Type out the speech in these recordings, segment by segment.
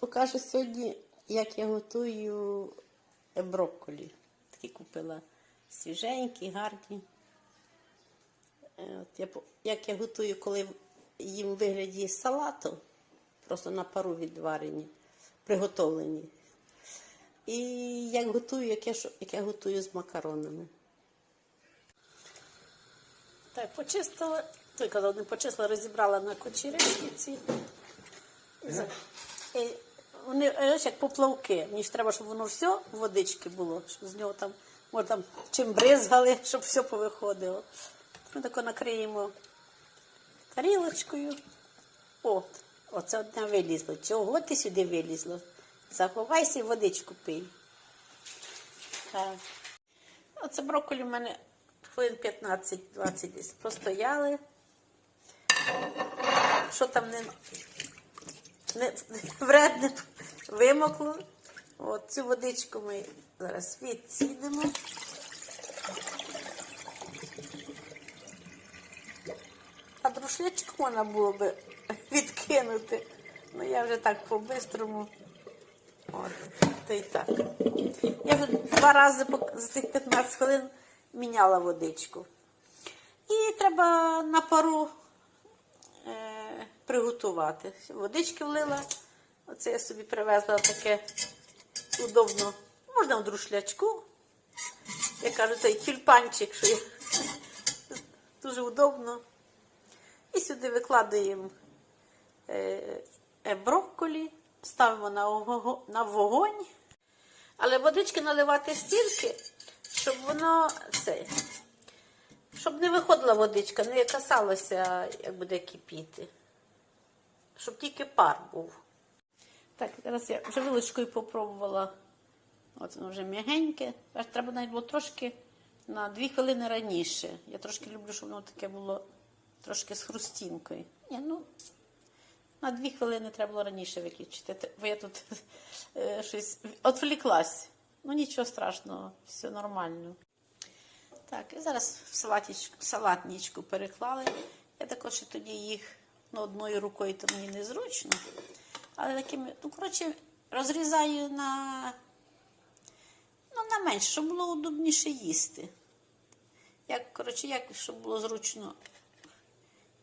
Покажу сьогодні, як я готую брокколі. Такі купила свіженькі, гарні. Е, От я, як я готую, коли їм в вигляді салату, просто на пару відварені, приготовлені. І як готую, як я, як я готую з макаронами. Так, почистила, той казав, не почистила, розібрала на кучерявки ці. Вони е, як поплавки. Мені ж треба, щоб воно все в водички було, щоб з нього там, може там чим бризгали, щоб все повиходило. Ми тако накриємо тарілочкою. От, оце одне вилізло. Чого ти сюди вилізло? Заховайся і водичку пий. Так. Оце брокколі в мене хвилин 15-20 десь постояли. Що там не, не вредне вимокло. От цю водичку ми зараз відсідимо. А друшлячку можна було би відкинути. Ну я вже так по-бистрому. От, та й так. Я вже два рази за цих 15 хвилин міняла водичку. І треба на пару е, приготувати. Водички влила. Оце я собі привезла таке удобно. Можна в друшлячку. Я кажу, цей тюльпанчик, що я... дуже удобно. І сюди викладаємо е, е, брокколі, ставимо на, вогонь. Але водички наливати стільки, щоб воно це, щоб не виходила водичка, не касалося, як буде кипіти. Щоб тільки пар був. Так, зараз я вже вилочкою попробувала. От воно вже м'ягеньке. Аж треба навіть було трошки на дві хвилини раніше. Я трошки люблю, щоб воно таке було трошки з хрустінкою. Ні, ну, на дві хвилини треба було раніше виключити, бо я тут е, щось відвліклась. Ну нічого страшного, все нормально. Так, і зараз в салатничку переклали. Я також і тоді їх ну, одною рукою то мені незручно. Але такими, ну, коротше, розрізаю на, ну, на менше, щоб було удобніше їсти. Як, коротше, як, щоб було зручно.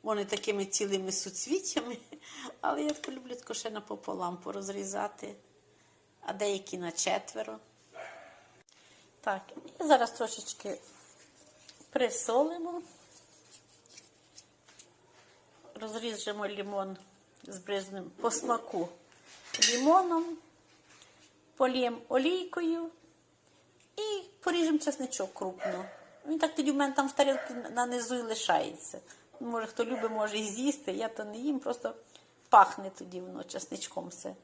Вони такими цілими суцвіттями, але я люблю тако ще напополам порозрізати, а деякі на четверо. Так, і зараз трошечки присолимо. Розріжемо лимон з бризним по смаку лимоном, поліємо олійкою і поріжемо чесничок крупно. Він так тоді в мене там в тарілці на і лишається. Може, хто любить, може і з'їсти. Я то не їм, просто пахне тоді воно чесничком все.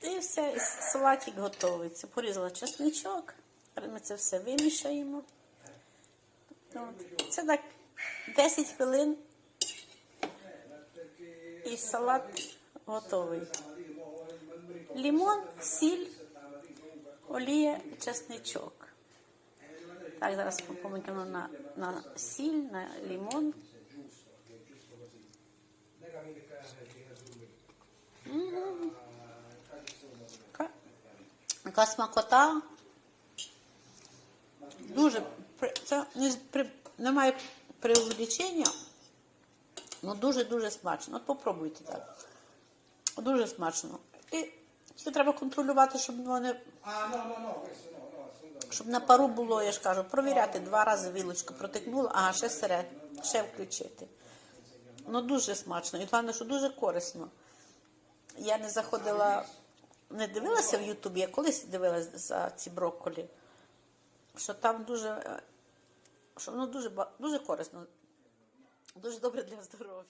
І все, і салатик готовиться. Порізала чесничок, ми це все вимішаємо. Це так 10 хвилин і салат готовий. Лімон, сіль, олія і чесничок. Так, зараз помикаємо на, на сіль, на лімон. Яка смакота. Дуже це не немає преувеличення, але дуже-дуже смачно. От попробуйте так. Дуже смачно. І це треба контролювати, щоб воно щоб на пару було, я ж кажу, провіряти два рази вілочку протикнула, ага, ще сире, ще включити. Ну дуже смачно. І головне, що дуже корисно. Я не заходила, не дивилася в Ютубі, я колись дивилася за ці брокколі, що там дуже, що воно дуже, дуже корисно, дуже добре для здоров'я.